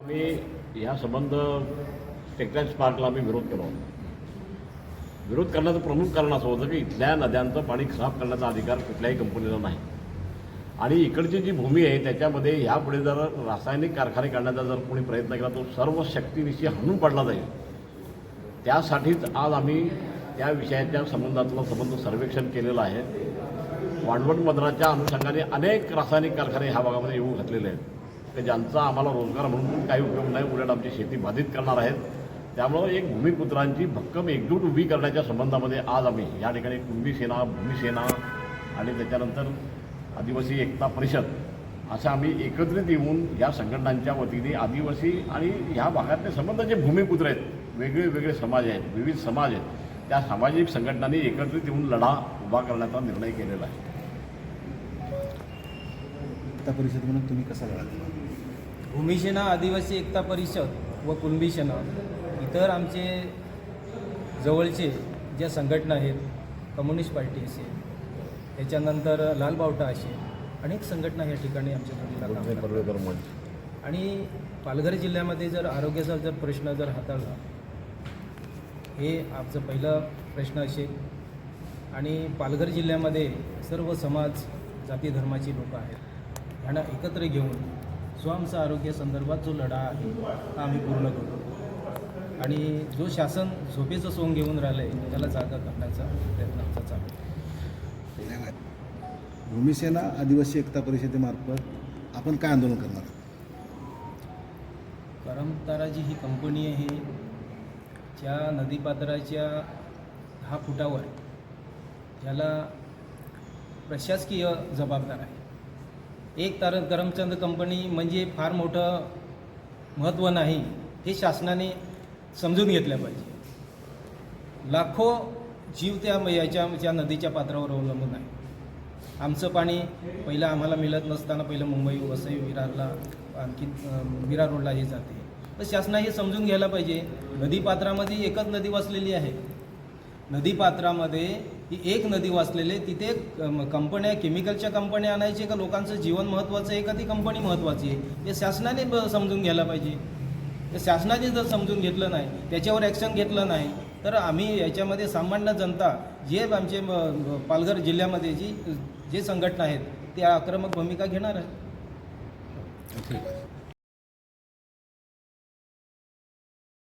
आम्ही ह्या संबंध टेक्टाईल्स पार्कला आम्ही विरोध केला होता. विरोध करण्याचं प्रमुख कारण असं होतं की इथल्या नद्यांचं पाणी साफ करण्याचा अधिकार कुठल्याही कंपनीला नाही. आणि इकडची जी भूमी आहे त्याच्यामध्ये ह्यापुढे जर रासायनिक कारखाने काढण्याचा जर कोणी प्रयत्न केला तो सर्व शक्तीनिशी हाणून पडला जाईल. त्यासाठीच आज आम्ही त्या विषयाच्या संबंधातलं संबंध सर्वेक्षण केलेलं आहे. वाढवण मदराच्या अनुषंगाने अनेक रासायनिक कारखाने ह्या भागामध्ये येऊ घातलेले आहेत. की ज्यांचा आम्हाला रोजगार म्हणून काही उपयोग नाही उलट आमची शेती बाधित करणार आहेत. त्यामुळं एक भूमिपुत्रांची भक्कम एकजूट उभी करण्याच्या संबंधामध्ये आज आम्ही या ठिकाणी कुंभीसेना भूमिसेना आणि त्याच्यानंतर आदिवासी एकता परिषद असं आम्ही एकत्रित येऊन या संघटनांच्या वतीने आदिवासी आणि ह्या भागातले संबंध जे भूमिपुत्र आहेत. वेगळे वेगळे समाज आहेत विविध समाज आहेत. त्या सामाजिक संघटनांनी एकत्रित येऊन लढा उभा करण्याचा निर्णय केलेला आहे. एकता परिषद म्हणून तुम्ही कसा लढा भूमिसेना आदिवासी एकता परिषद व कुणबी सेना इतर आमचे जवळचे ज्या संघटना आहेत कम्युनिस्ट पार्टी असेल त्याच्यानंतर लालबावटा असेल अनेक संघटना या ठिकाणी आमच्या आणि पालघर जिल्ह्यामध्ये जर आरोग्याचा जर प्रश्न जर हाताळला हे आमचं पहिला प्रश्न असेल आणि पालघर जिल्ह्यामध्ये सर्व समाज जाती धर्माची लोक आहेत. यांना एकत्र घेऊन जो आमचा आरोग्यासंदर्भात जो लढा आहे हा आम्ही पूर्ण करू आणि जो शासन झोपेचं सोंग घेऊन राहिलं आहे त्याला जागा करण्याचा प्रयत्न आमचा चालू आहे. भूमिसेना आदिवासी एकता परिषदेमार्फत आपण काय आंदोलन करणार आहात? करमतारा जी ही कंपनी आहे. ज्या नदीपात्राच्या दहा फुटावर ज्याला प्रशासकीय जबाबदार आहे. एक तारण करमचंद कंपनी म्हणजे फार मोठं महत्त्व नाही हे शासनाने समजून घेतलं पाहिजे. लाखो जीव त्या याच्या त्या नदीच्या पात्रावर अवलंबून आहे. आमचं पाणी पहिलं आम्हाला मिळत नसताना पहिलं मुंबई वसई विरारला आणखी विरार रोडला हे जाते. तर शासना हे समजून घ्यायला पाहिजे. नदीपात्रामध्ये एकच नदी वसलेली आहे. नदीपात्रामध्ये ही एक नदी वाचलेली तिथे कंपन्या केमिकलच्या कंपन्या आणायचे का? लोकांचं जीवन महत्त्वाचं आहे का? ती कंपनी महत्त्वाची आहे. हे शासनाने समजून घ्यायला पाहिजे. तर शासनाने जर समजून घेतलं नाही त्याच्यावर ॲक्शन घेतलं नाही तर आम्ही याच्यामध्ये सामान्य जनता जे आमचे म- पालघर जिल्ह्यामध्ये जी जे संघटना आहेत त्या आक्रमक भूमिका घेणार आहे ठीक आहे